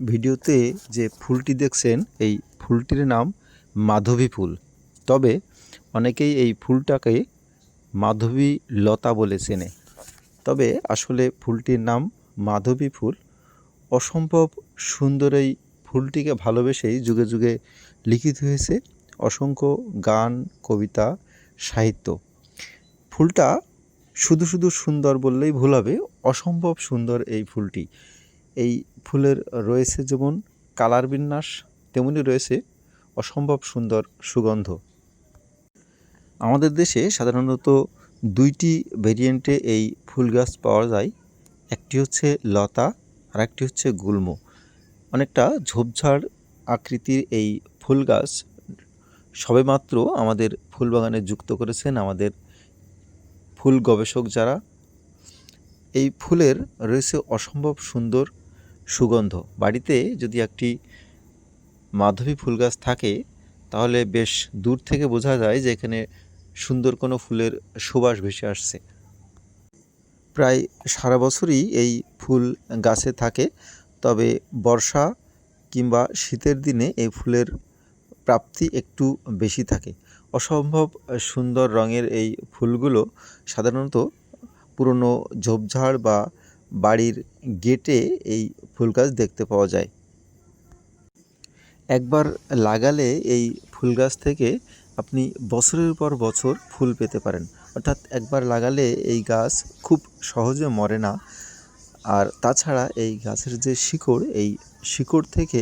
ভিডিওতে যে ফুলটি দেখছেন, এই ফুলটির নাম মাধবী ফুল। তবে অনেকেই এই ফুলটাকে মাধবী লতা বলে চেনে। তবে আসলে ফুলটির নাম মাধবী ফুল অসম্ভব সুন্দর এই ফুলটিকে ভালোবেসেই যুগে যুগে লিখিত হয়েছে। অসংখ্য গান, কবিতা, সাহিত্য। ফুলটা শুধু শুধু সুন্দর বললেই ভুল হবে, অসম্ভব সুন্দর এই ফুলটি। এই ফুলের রয়েছে যেমন কালার বিন্যাস, তেমনি রয়েছে অসম্ভব সুন্দর সুগন্ধ। আমাদের দেশে সাধারণত দুইটি ভেরিয়েন্টে এই ফুল গাছ পাওয়া যায়। একটি হচ্ছে লতা আর একটি হচ্ছে গুল্ম। অনেকটা ঝোপঝাড় আকৃতির এই ফুল গাছ সবেমাত্র আমাদের ফুল বাগানে যুক্ত করেছেন আমাদের ফুল গবেষক যারা। এই ফুলের রয়েছে অসম্ভব সুন্দর সুগন্ধ। বাড়িতে যদি একটি মাধবী ফুল গাছ থাকে, তাহলে বেশ দূর থেকে বোঝা যায় যে এখানে সুন্দর কোনো ফুলের সুবাস ভেসে আসছে। প্রায় সারা বছরই এই ফুল গাছে থাকে, তবে বর্ষা কিংবা শীতের দিনে এই ফুলের প্রাপ্তি একটু বেশি থাকে। অসম্ভব সুন্দর রঙের এই ফুলগুলো সাধারণত পুরনো ঝোপঝাড় বা বাড়ির গেটে এই ফুল গাছ দেখতে পাওয়া যায়। একবার লাগালে এই ফুল গাছ থেকে আপনি বছরের পর বছর ফুল পেতে পারেন। অর্থাৎ একবার লাগালে এই গাছ খুব সহজে মরে না। আর তাছাড়া এই গাছের যে শিকড়, এই শিকড় থেকে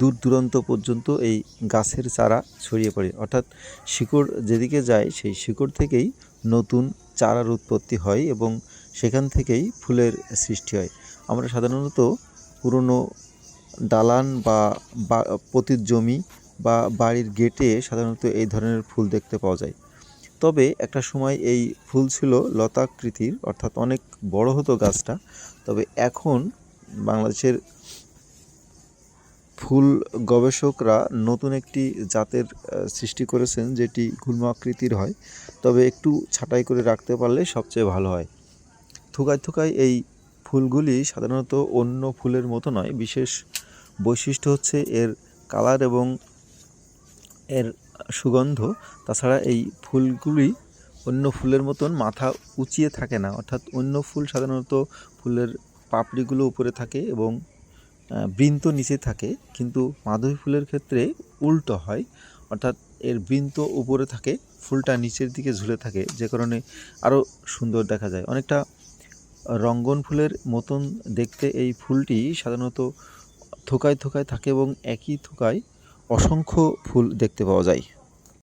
দূর দূরান্ত পর্যন্ত এই গাছের চারা ছড়িয়ে পড়ে। অর্থাৎ শিকড় যেদিকে যায়, সেই শিকড় থেকেই নতুন চারার উৎপত্তি হয় এবং সেখান থেকেই ফুলের সৃষ্টি হয়। আমরা সাধারণত পুরনো দালান বা পতিত জমি বা বাড়ির গেটে সাধারণত এই ধরনের ফুল দেখতে পাওয়া যায়। তবে একটা সময় এই ফুল ছিল লতাকৃতির, অর্থাৎ অনেক বড় হতো গাছটা। তবে এখন বাংলাদেশের ফুল গবেষকরা নতুন একটি জাতের সৃষ্টি করেছেন যেটি গুল্ম আকৃতির হয়। তবে একটু ছাঁটাই করে রাখতে পারলে সবচেয়ে ভালো হয়। থুকায় থুকায় এই ফুলগুলি সাধারণত অন্য ফুলের মতো নয়, বিশেষ বৈশিষ্ট্য হচ্ছে এর কালার এবং এর সুগন্ধ। তাছাড়া এই ফুলগুলি অন্য ফুলের মতন মাথা উঁচিয়ে থাকে না, অর্থাৎ অন্য ফুল সাধারণত ফুলের পাপড়িগুলো উপরে থাকে এবং বৃন্ত নিচে থাকে, কিন্তু মাধবী ফুলের ক্ষেত্রে উল্টো হয়, অর্থাৎ এর বৃন্ত উপরে থাকে, ফুলটা নিচের দিকে ঝুলে থাকে, যে কারণে আরও সুন্দর দেখা যায়। অনেকটা রঙ্গন ফুলের মতন দেখতে এই ফুলটি সাধারণত থোকায় থোকায় থাকে এবং একই থোকায় অসংখ্য ফুল দেখতে পাওয়া যায়।